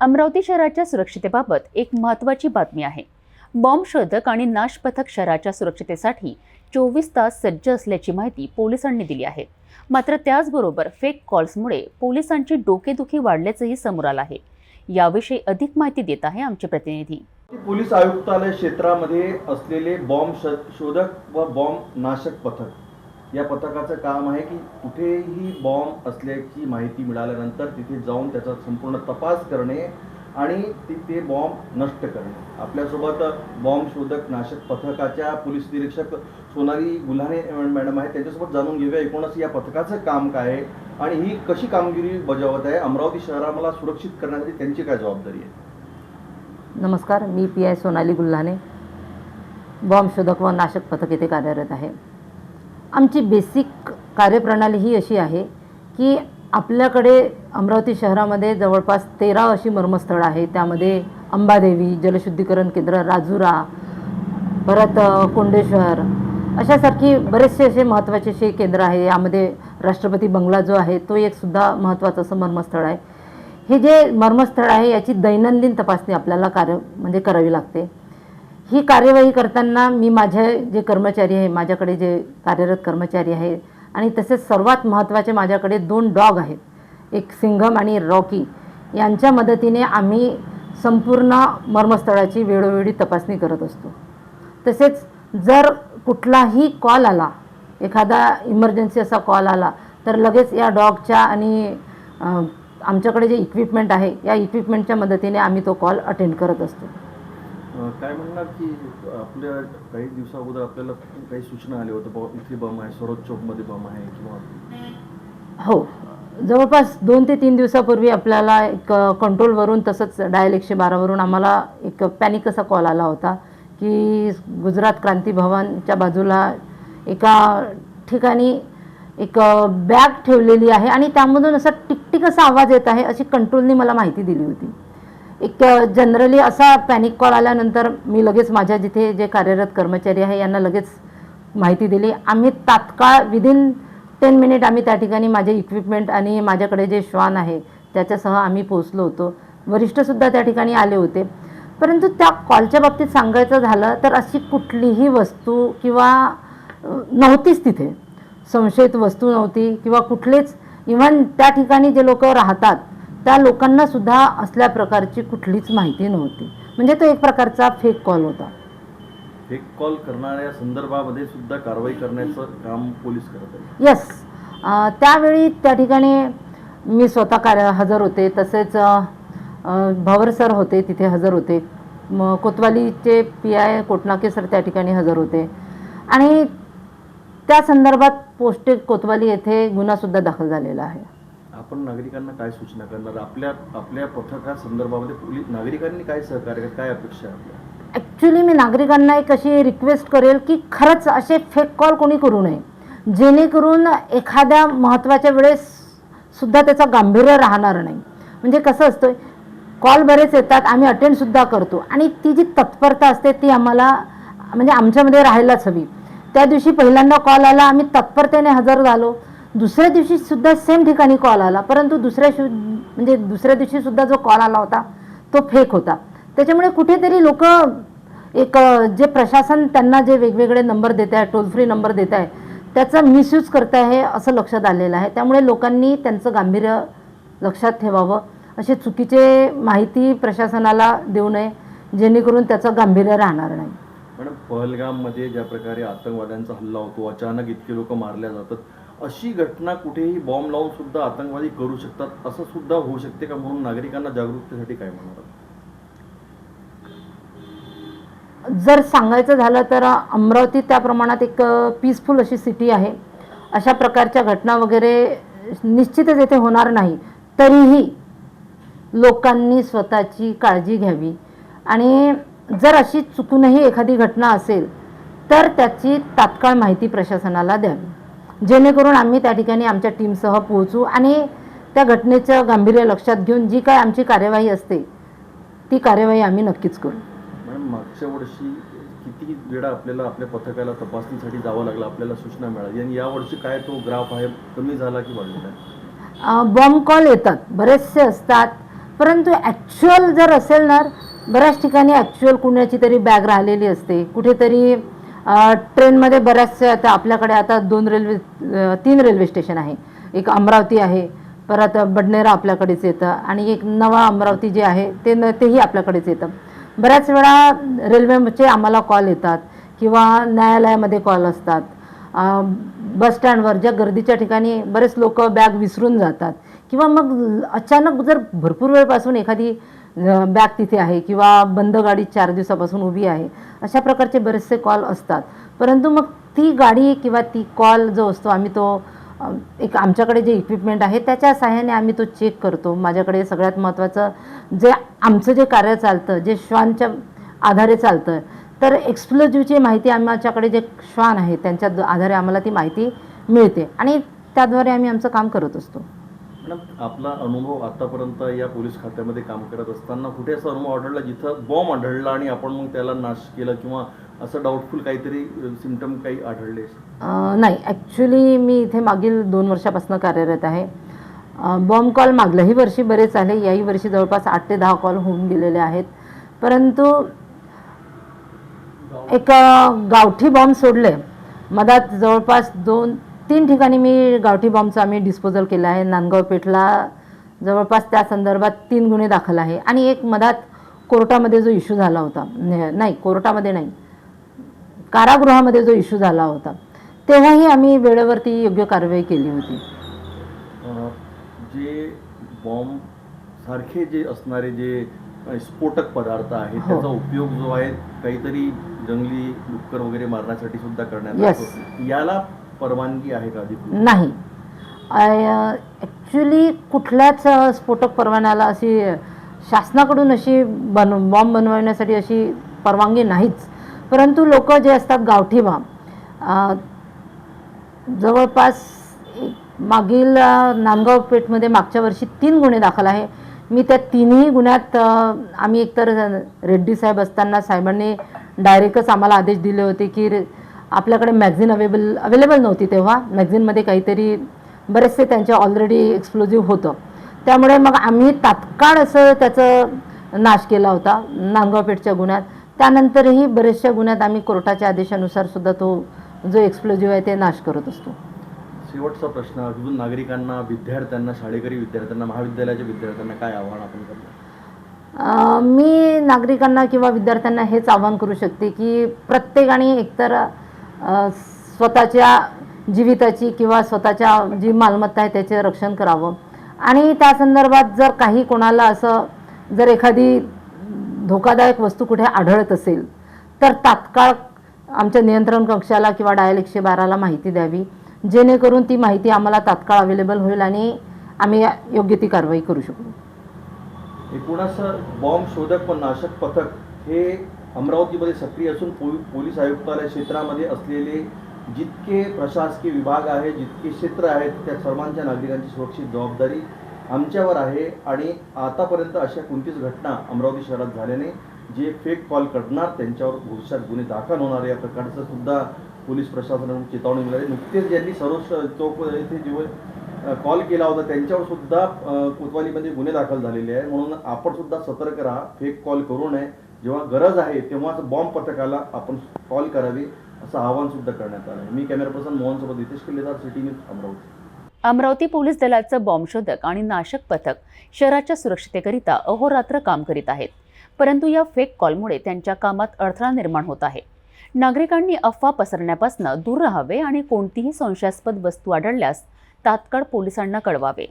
अमरावती शहराच्या सुरक्षितेबाबत एक महत्त्वाची बातमी आहे. बॉम्ब शोधक आणि नाश पथक शहराच्या सुरक्षितेसाठी चोवीस तास सज्ज असल्याची माहिती पोलिसांनी दिली आहे. मात्र त्याचबरोबर फेक कॉल्समुळे पोलिसांची डोकेदुखी वाढल्याचंही समोर आलं आहे. याविषयी अधिक माहिती देत आहे आमचे प्रतिनिधी. पोलीस आयुक्तालय क्षेत्रामध्ये असलेले बॉम्ब शोधक व बॉम्ब नाशक पथक. या पथकाचं काम आहे की कुठेही बॉम्ब असल्याची माहिती मिळाल्यानंतर तिथे जाऊन त्याचा संपूर्ण तपास करणे आणि तिथे बॉम्ब नष्ट करणे. आपल्यासोबत बॉम्ब शोधक नाशक पथकाच्या पोलीस निरीक्षक सोनाली गुल्हाने मॅडम आहेत. त्यांच्यासोबत जाणून घेऊया एकूणच या पथकाचं काम काय आहे आणि ही कशी कामगिरी बजावत आहे. अमरावती शहराला सुरक्षित करण्यासाठी त्यांची काय जबाबदारी आहे? नमस्कार मी P I Sonali Gulhane. Bomb शोधक व नाशक पथक येथे कार्यरत आहे. आमची बेसिक कार्यप्रणाली ही अशी आहे की आपल्याकडे अमरावती शहरामध्ये जवळपास तेरा अशी मर्मस्थळं आहे त्यामध्ये अंबादेवी जलशुद्धीकरण केंद्र राजुरा परत कोंडेश्वर अशासारखी बरेचसे असे महत्त्वाचे असे केंद्र आहे. यामध्ये राष्ट्रपती बंगला जो आहे तो एक सुद्धा महत्त्वाचं असं मर्मस्थळ आहे. हे जे मर्मस्थळ आहे याची दैनंदिन तपासणी आपल्याला कार्य म्हणजे करावी लागते. ही कार्यवाही करताना मी माझे जे कर्मचारी आहे माझ्याकडे जे कार्यरत कर्मचारी आहे आणि तसेच सर्वात महत्त्वाचे माझ्याकडे दोन डॉग आहेत. एक सिंघम आणि रॉकी. यांच्या मदतीने आम्ही संपूर्ण मर्मस्थळाची वेळोवेळी तपासणी करत असतो. तसेच जर कुठलाही कॉल आला एखादा इमर्जन्सी असा कॉल आला तर लगेच या डॉगच्या आणि आमच्याकडे जे इक्विपमेंट आहे या इक्विपमेंटच्या मदतीने आम्ही तो कॉल अटेंड करत असतो. काय म्हणणार की आपल्या काही दिवसा अगोदर आपल्याला काही सूचना आली होत्या इथे बम आहे सरोज चौकमध्ये बम आहे किंवा हो. जवळपास दोन ते तीन दिवसापूर्वी आपल्याला एक कंट्रोलवरून तसंच डायल एकशे बारावरून आम्हाला एक पॅनिक असा कॉल आला होता की गुजरात क्रांती भवनच्या बाजूला एका ठिकाणी एक बॅग ठेवलेली आहे आणि त्यामधून असा टिकटिक असा आवाज येत आहे अशी कंट्रोलने मला माहिती दिली होती. एक जनरली असा पॅनिक कॉल आल्यानंतर मी लगेच माझ्या जिथे जे कार्यरत कर्मचारी आहे यांना लगेच माहिती दिली. आम्ही तात्काळ विदिन टेन मिनिट आम्ही त्या ठिकाणी माझे इक्विपमेंट आणि माझ्याकडे जे श्वान आहे त्याच्यासह आम्ही पोहोचलो होतो. वरिष्ठसुद्धा त्या ठिकाणी आले होते. परंतु त्या कॉलच्या बाबतीत सांगायचं झालं तर अशी कुठलीही वस्तू किंवा नव्हतीच तिथे. संशयित वस्तू नव्हती किंवा कुठलेच. इव्हन त्या ठिकाणी जे लोक राहतात त्या लोकांना सुद्धा असल्या प्रकारची कुठलीच माहिती नव्हती. म्हणजे तो एक प्रकारचा फेक कॉल होता. फेक कॉल करणाऱ्या संदर्भामध्ये सुद्धा कारवाई करण्याचं काम पोलीस करत येस त्यावेळी त्या ठिकाणी मी स्वतः कार्य हजर होते. तसेच भवर सर होते तिथे हजर होते. मग कोतवालीचे पी आय कोटनाके सर त्या ठिकाणी हजर होते. आणि त्या संदर्भात पोस्टेड कोतवाली येथे गुन्हासुद्धा दाखल झालेला आहे. आपण नागरिकांना काय सूचना करणार? आपल्या आपल्या पथका संदर्भामध्ये पोलीस नागरिकांनी काय सहकार्य काय अपेक्षा आपल्या? ॲक्च्युली मी नागरिकांना एक अशी रिक्वेस्ट करेल की खरंच असे फेक कॉल कोणी करू नये. जेणेकरून एखाद्या महत्त्वाच्या वेळेस सुद्धा त्याचं गांभीर्य राहणार नाही. म्हणजे कसं असतं कॉल बरेच येतात आम्ही अटेंडसुद्धा करतो. आणि ती जी तत्परता असते ती आम्हाला म्हणजे आमच्यामध्ये राहायलाच हवी. त्या दिवशी पहिल्यांदा कॉल आला आम्ही तत्परतेने हजर झालो. दुसऱ्या दिवशी सुद्धा सेम ठिकाणी कॉल आला. परंतु दुसऱ्या शु म्हणजे दुसऱ्या दिवशी सुद्धा जो कॉल आला होता तो फेक होता. त्याच्यामुळे कुठेतरी लोक एक जे प्रशासन त्यांना जे वेगवेगळे नंबर देत आहे टोल फ्री नंबर देत आहे त्याचा मिसयूज करत आहे असं लक्षात आलेलं आहे. त्यामुळे लोकांनी त्यांचं गांभीर्य लक्षात ठेवावं. असे चुकीचे माहिती प्रशासनाला देऊ नये जेणेकरून त्याचं गांभीर्य राहणार नाही. मॅडम पहलगाममध्ये ज्या प्रकारे आतंकवाद्यांचा हल्ला होतो अचानक इतके लोक मारल्या जातात. अशी घटना कुठेही बॉम्ब लावून सुद्धा आतंकवादी करू शकतात असं सुद्धा होऊ शकते का म्हणून नागरिकांना जागरूकतेसाठी काय म्हणणार जर सांगायचं झालं तर अमरावती त्या प्रमाणात एक पीसफुल अशी सिटी आहे. अशा प्रकारच्या घटना वगैरे निश्चितच येथे होणार नाही. तरीही लोकांनी स्वतःची काळजी घ्यावी. आणि जर अशी चुकूनही एखादी घटना असेल तर त्याची तात्काळ माहिती प्रशासनाला द्यावी. जेणेकरून आम्ही त्या ठिकाणी आमच्या टीमसह पोहोचू आणि त्या घटनेचं गांभीर्य लक्षात घेऊन जी काय आमची कार्यवाही असते ती कार्यवाही आम्ही नक्कीच करू. मॅडम मागच्या वर्षी किती वेळा आपल्याला आपल्या पथकाला तपासणीसाठी जावं लागलं आपल्याला सूचना मिळाली आणि यावर्षी काय तो ग्राफ आहे कमी झाला की वाढलेला बॉम्ब कॉल येतात बरेचसे असतात परंतु ॲक्च्युअल जर असेल ना बऱ्याच ठिकाणी ॲक्च्युअल कुणाची तरी बॅग राहिलेली असते कुठेतरी ट्रेनमध्ये बऱ्याचशा आता आपल्याकडे आता दोन रेल्वे तीन रेल्वे स्टेशन आहे. एक अमरावती आहे परत बडनेरा आपल्याकडेच येतं आणि एक नवा अमरावती जे आहे ते न तेही आपल्याकडेच येतं. बऱ्याच वेळा रेल्वेचे आम्हाला कॉल येतात किंवा न्यायालयामध्ये कॉल असतात. बस स्टँडवर ज्या गर्दीच्या ठिकाणी बरेच लोक बॅग विसरून जातात किंवा मग अचानक जर भरपूर वेळपासून एखादी बॅग तिथे आहे किंवा बंद गाडी चार दिवसापासून उभी आहे अशा प्रकारचे बरेचसे कॉल असतात. परंतु मग ती गाडी किंवा ती कॉल जो असतो आम्ही तो एक आमच्याकडे जे इक्विपमेंट आहे त्याच्या सहाय्याने आम्ही तो चेक करतो. माझ्याकडे सगळ्यात महत्त्वाचं जे आमचं जे कार्य चालतं जे श्वानच्या आधारे चालतं तर एक्सप्लोजिव्हची माहिती आमच्याकडे जे श्वान आहे त्यांच्या द- आधारे आम्हाला ती माहिती मिळते. आणि त्याद्वारे आम्ही आमचं काम करत असतो. मॅडम आपला अनुभव आतापर्यंत या पोलीस खात्यामध्ये काम करत असताना कुठे असा अनुभव आढळला जिथं बॉम्ब आढळला आणि आपण मग त्याला नाश केला किंवा असं डाऊटफुल काहीतरी सिमटम काही आढळले? नाही. ॲक्च्युली मी इथे मागील दोन वर्षापासून कार्यरत आहे. बॉम्ब कॉल मागल्याही वर्षी बरेच आले याही वर्षी जवळपास आठ ते दहा कॉल होऊन गेलेले आहेत. परंतु एक गावठी बॉम्ब सोडले. मधात जवळपास दोन तीन ठिकाणी मी गावठी बॉम्बचा आम्ही डिस्पोजल केला आहे. नांदगाव पेठला जवळपास त्या संदर्भात तीन गुन्हे दाखल आहे. आणि एक मधात कोर्टामध्ये जो इश्यू झाला होता नाही कोर्टामध्ये नाही कारागृहामध्ये जो इश्यू झाला होता तेव्हाही आम्ही वेळेवरती योग्य कारवाई केली होती. जे बॉम्ब सारखे जे असणारे जे स्फोटक पदार्थ आहेत हो. त्याचा उपयोग जो आहे काहीतरी जंगली डुक्कर वगैरे मारण्यासाठी सुद्धा करण्यात याला परवानगी आहे का नाही. ॲक्च्युली कुठल्याच स्फोटक परवान्याला अशी शासनाकडून अशी बन बॉम्ब बनवण्यासाठी अशी परवानगी नाहीच. परंतु लोक जे असतात गावठी बॉम्ब जवळपास मागील नांदगाव पेठमध्ये मागच्या वर्षी तीन गुन्हे दाखल आहे. मी त्या तिन्ही गुन्ह्यात आम्ही एकतर रेड्डी साहेब असताना साहेबांनी डायरेक्टच आम्हाला आदेश दिले होते की रे- आपल्याकडे मॅगझिन अवेलेबल अवेलेबल नव्हती तेव्हा. मॅगझिनमध्ये काहीतरी बरेचसे त्यांचे ऑलरेडी एक्सप्लोजिव्ह होतं. त्यामुळे मग आम्ही तात्काळ असं त्याचं नाश केला होता नांदगाव पेठच्या गुन्ह्यात. त्यानंतरही बरेचशा गुन्ह्यात आम्ही कोर्टाच्या आदेशानुसार सुद्धा तो जो एक्सप्लोजिव्ह आहे ते नाश करत असतो. शेवटचा प्रश्न अजून नागरिकांना विद्यार्थ्यांना शाळेकरी विद्यार्थ्यांना महाविद्यालयाच्या विद्यार्थ्यांना काय आव्हान आपण करतो मी नागरिकांना किंवा विद्यार्थ्यांना हेच आवाहन करू शकते की प्रत्येकाने एकतर स्वतःच्या जीविताची किंवा स्वतःच्या जी मालमत्ता आहे त्याचे रक्षण करावं. आणि त्या संदर्भात जर काही कोणाला असं जर एखादी धोकादायक वस्तू कुठे आढळत असेल तर तात्काळ आमच्या नियंत्रण कक्षाला किंवा डायल एकशे बाराला माहिती द्यावी. जेणेकरून ती माहिती आम्हाला तात्काळ अवेलेबल होईल आणि आम्ही योग्य ती कारवाई करू शकू. एकूणच बॉम्ब शोधक व नाशक पथक हे अमरावतीमध्ये सक्रिय असून पो- पोलीस आयुक्तालय क्षेत्रामध्ये असलेले जितके प्रशासकीय विभाग आहे जितके क्षेत्र आहेत त्या सर्वांच्या नागरिकांची सुरक्षित जबाबदारी आमच्यावर आहे. आणि आतापर्यंत अशा कोणतीच घटना अमरावती शहरात झाल्याने जे फेक कॉल करणार त्यांच्यावर भविष्यात गुन्हे दाखल होणार या प्रकारचं सुद्धा पोलीस प्रशासनाकडून चेतावणी मिळाली. नुकतेच ज्यांनी सरोज चौक येथे जेव्हा कॉल केला होता त्यांच्यावर सुद्धा कोतवालीमध्ये गुन्हे दाखल झालेले आहे म्हणून आपण सुद्धा सतर्क राहा. फेक कॉल करू नये. जेव्हा गरज आहे तेव्हाच बॉम्ब पथकाला आपण कॉल करावे असं आवाहन सुद्धा करण्यात आलं मी कॅमेरा पर्सन मोहन सोबत Nitesh Killedar city news Amravati. Amravati police दलाचं बॉम्बशोधक आणि नाशक पथक शहराच्या सुरक्षितेकरिता अहोरात्र काम करीत आहेत. परंतु या फेक कॉलमुळे त्यांच्या कामात अडथळा निर्माण होत आहे. नागरिकांनी अफवा पसरण्यापासून दूर राहावे आणि कोणतीही संशयास्पद वस्तू आढळल्यास तात्काळ पोलिसांना कळवावे.